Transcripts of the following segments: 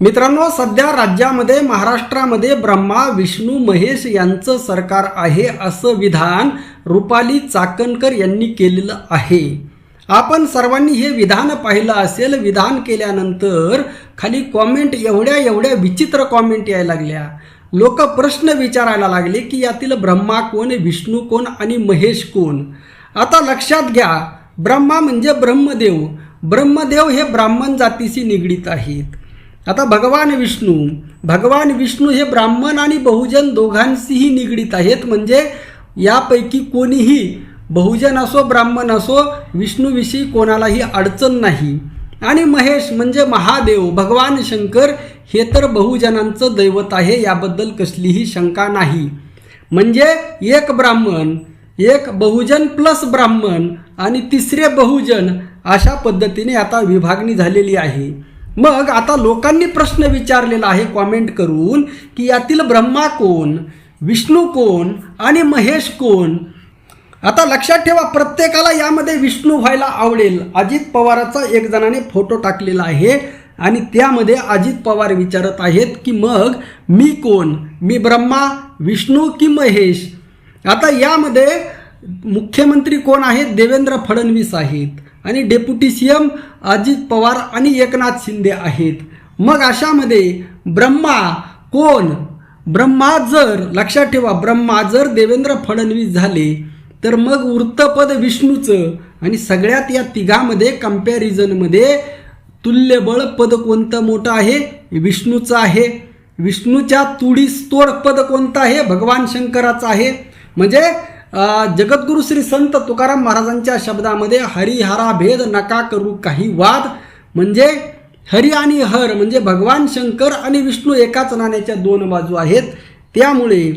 मित्रांनो सध्या राज्यामध्ये महाराष्ट्रामध्ये ब्रह्मा विष्णू महेश यांचं सरकार आहे असं विधान रुपाली चाकणकर यांनी केलेलं आहे. आपण सर्वांनी हे विधान पाहिलं असेल विधान केल्यानंतर खाली कॉमेंट एवढ्या एवढ्या विचित्र कॉमेंट यायला लागल्या. लोक प्रश्न विचारायला लागले की यातील ब्रह्मा कोण विष्णू कोण आणि महेश कोण? आता लक्षात घ्या ब्रह्मा म्हणजे ब्रह्मदेव. ब्रह्मदेव हे ब्राह्मण जातीशी निगडीत आहेत. आता भगवान विष्णू भगवान विष्णू हे ब्राह्मण आणि बहुजन दोघांशीही निगडीत आहेत. म्हणजे यापैकी कोणीही बहुजन असो ब्राह्मण असो विष्णूविषयी कोणालाही अडचण नाही. आणि महेश म्हणजे महादेव भगवान शंकर हे तर बहुजनांचं दैवत आहे याबद्दल कसलीही शंका नाही. म्हणजे एक ब्राह्मण एक बहुजन प्लस ब्राह्मण आणि तिसरे बहुजन अशा पद्धतीने आता विभागणी झालेली आहे. मग आता लोकांनी प्रश्न विचारलेला आहे कॉमेंट करून की यातील ब्रह्मा कोण विष्णू कोण आणि महेश कोण? आता लक्षात ठेवा प्रत्येकाला यामध्ये विष्णू व्हायला आवडेल. अजित पवाराचा एक जणाने फोटो टाकलेला आहे आणि त्यामध्ये अजित पवार विचारत आहेत की मग मी कोण? मी ब्रह्मा विष्णू की महेश? आता यामध्ये मुख्यमंत्री कोण आहेत? देवेंद्र फडणवीस आहेत. आणि deputy C M Ajit Pawar आणि एकनाथ शिंदे आहेत. मग अशामध्ये ब्रह्मा कोण? ब्रह्मा जर लक्षात ठेवा ब्रह्मा जर देवेंद्र फडणवीस झाले तर मग वृत्तपद विष्णूचं आणि सगळ्यात या तिघामध्ये कम्पॅरिझनमध्ये तुल्यबळ पद कोणतं मोठं आहे? विष्णूचं आहे. विष्णूच्या तुडीस तोड पद कोणतं आहे? भगवान शंकराचं आहे. म्हणजे जगद्गुरु श्री संत तुकाराम महाराजांच्या शब्दामध्ये हरिहरा भेद नका करू काही वाद. म्हणजे हरी आणि हर म्हणजे भगवान शंकर आणि विष्णू एकाच नाण्याच्या दोन बाजू आहेत. त्यामुळे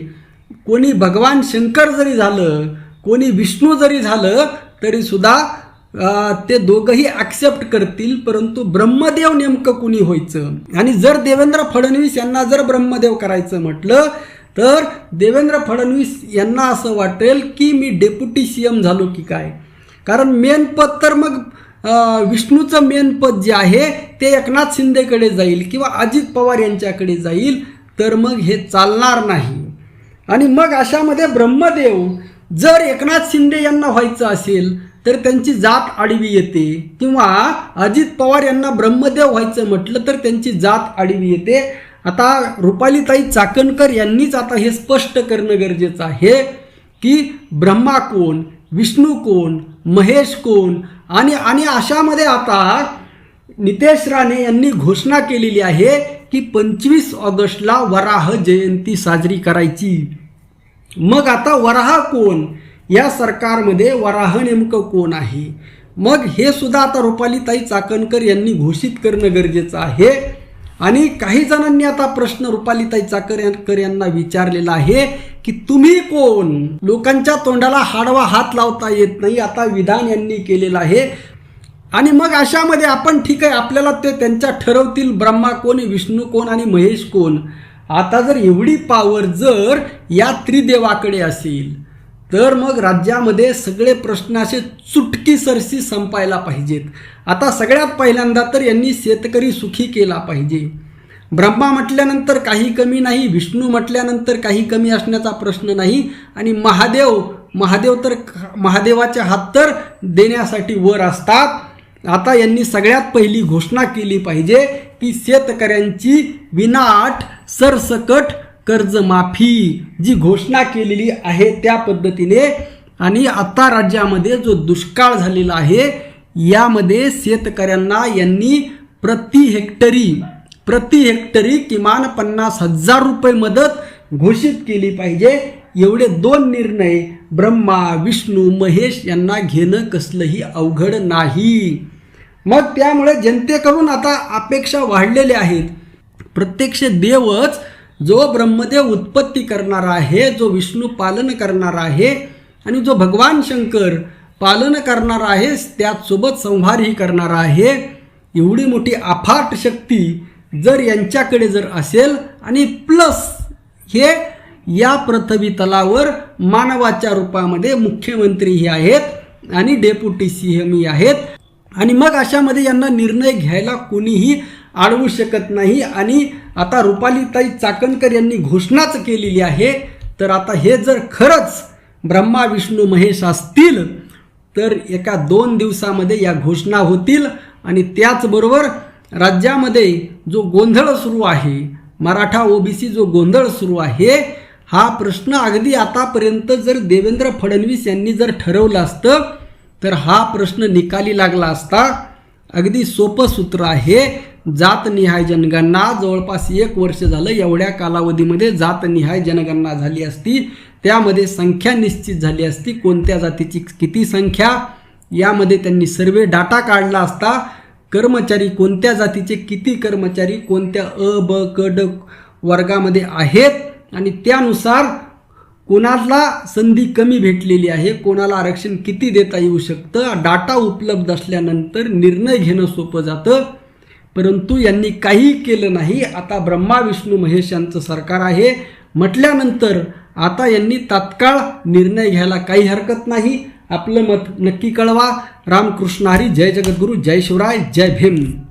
कोणी भगवान शंकर जरी झालं कोणी विष्णू जरी झालं तरी सुद्धा ते दोघंही ॲक्सेप्ट करतील परंतु ब्रह्मदेव नेमकं कुणी व्हायचं? आणि जर देवेंद्र फडणवीस यांना जर ब्रह्मदेव करायचं म्हटलं तर देवेंद्र फडणवीस यांना असं वाटेल की मी डेप्युटी सी एम झालो की काय? कारण मेन पद तर मग विष्णूचं मेन पद जे आहे ते एकनाथ शिंदेकडे जाईल किंवा अजित पवार यांच्याकडे जाईल तर मग हे चालणार नाही. आणि मग अशामध्ये ब्रह्मदेव जर एकनाथ शिंदे यांना व्हायचं असेल तर त्यांची जात आडवी येते. किंवा अजित पवार यांना ब्रह्मदेव व्हायचं म्हटलं तर त्यांची जात आडवी येते. आता रुपालीताई चाकणकर यांनीच आता हे स्पष्ट करणं गरजेचं आहे की ब्रह्मा कोण विष्णू कोण महेश कोण आणि आणि अशामध्ये आता नितेश राणे यांनी घोषणा केलेली आहे की पंचवीस ऑगस्टला वराह जयंती साजरी करायची. मग आता वराह कोण? या सरकारमध्ये वराह नेमकं कोण आहे? मग हे सुद्धा आता रुपालीताई चाकणकर यांनी घोषित करणं गरजेचं आहे. आणि काही जणांनी आता प्रश्न रुपालीताई चाकणकर यांना विचारलेला आहे की तुम्ही कोण? लोकांच्या तोंडाला हाडवा हात लावता येत नाही आता विधान यांनी केलेलं आहे. आणि मग अशामध्ये आपण ठीक आहे आपल्याला ते त्यांच्या ठरवतील ब्रह्मा कोण विष्णू कोण आणि महेश कोण? आता जर एवढी पावर जर या त्रिदेवाकडे असेल तर मग राज्यामध्ये सगळे प्रश्न असे चुटकीसरशी संपायला पाहिजेत. आता सगळ्यात पहिल्यांदा तर यांनी शेतकरी सुखी केला पाहिजे. ब्रह्मा म्हटल्यानंतर काही कमी नाही विष्णू म्हटल्यानंतर काही कमी असण्याचा प्रश्न नाही आणि महादेव महादेव तर महादेवाचे हात तर देण्यासाठी वर असतात. आता यांनी सगळ्यात पहिली घोषणा केली पाहिजे की शेतकऱ्यांची विनाट सरसकट कर्जमाफी जी घोषणा केलेली आहे त्या पद्धतीने आणि आता राज्यामध्ये जो दुष्काळ झालेला आहे यामध्ये शेतकऱ्यांना यांनी प्रति हेक्टरी प्रति हेक्टरी किमान पन्नास हजार रुपये मदत घोषित केली पाहिजे. एवढे दोन निर्णय ब्रह्मा विष्णू महेश यांना घेणं कसलंही अवघड नाही. मग त्यामुळे जनतेकडून आता अपेक्षा वाढलेल्या आहेत. प्रत्यक्ष देवच जो ब्रह्मदेव उत्पत्ती करणारा आहे जो विष्णू पालन करणार आहे आणि जो भगवान शंकर पालन करणार आहे त्याचसोबत संहारही करणार आहे एवढी मोठी अफाट शक्ती जर यांच्याकडे जर असेल आणि प्लस हे या पृथ्वी तलावर मानवाच्या रूपामध्ये मुख्यमंत्रीही आहेत आणि डेप्युटी सी एमही आहेत. आणि मग अशामध्ये यांना निर्णय घ्यायला कोणीही अडवू शकत नाही आणि आता रुपालीताई चाकणकर यांनी घोषणाच केलेली आहे. तर आता हे जर खरंच ब्रह्मा विष्णू महेश असतील तर एका दोन दिवसामध्ये या घोषणा होतील. आणि त्याचबरोबर राज्यामध्ये जो गोंधळ सुरू आहे मराठा ओबीसी जो गोंधळ सुरू आहे हा प्रश्न अगदी आतापर्यंत जर देवेंद्र फडणवीस यांनी जर ठरवलं असतं तर हा प्रश्न निकाली लागला असता अगदी सोपं सूत्र आहे. जातनिहाय जनगणना जवळपास एक वर्ष झालं एवढ्या कालावधीमध्ये जातनिहाय जनगणना झाली असती. त्यामध्ये संख्या निश्चित झाली असती. कोणत्या जातीची किती संख्या? यामध्ये त्यांनी सर्वे डाटा काढला असता. कर्मचारी कोणत्या जातीचे किती कर्मचारी? कोणत्या अ ब क ड वर्गामध्ये आहेत? आणि त्यानुसार कोणाला संधी कमी भेटलेली आहे? कोणाला आरक्षण किती देता येऊ शकतं? डाटा उपलब्ध असल्यानंतर निर्णय घेणं सोपं जातं. परंतु यांनी काही केलं नाही. आता ब्रह्मा विष्णू महेश यांचं सरकार आहे. म्हटल्यानंतर आता यांनी तात्काळ निर्णय घ्यायला काही हरकत नाही. आपलं मत नक्की कळवा. रामकृष्ण हरी जय जगद्गुरू जय शिवराय जय भीम.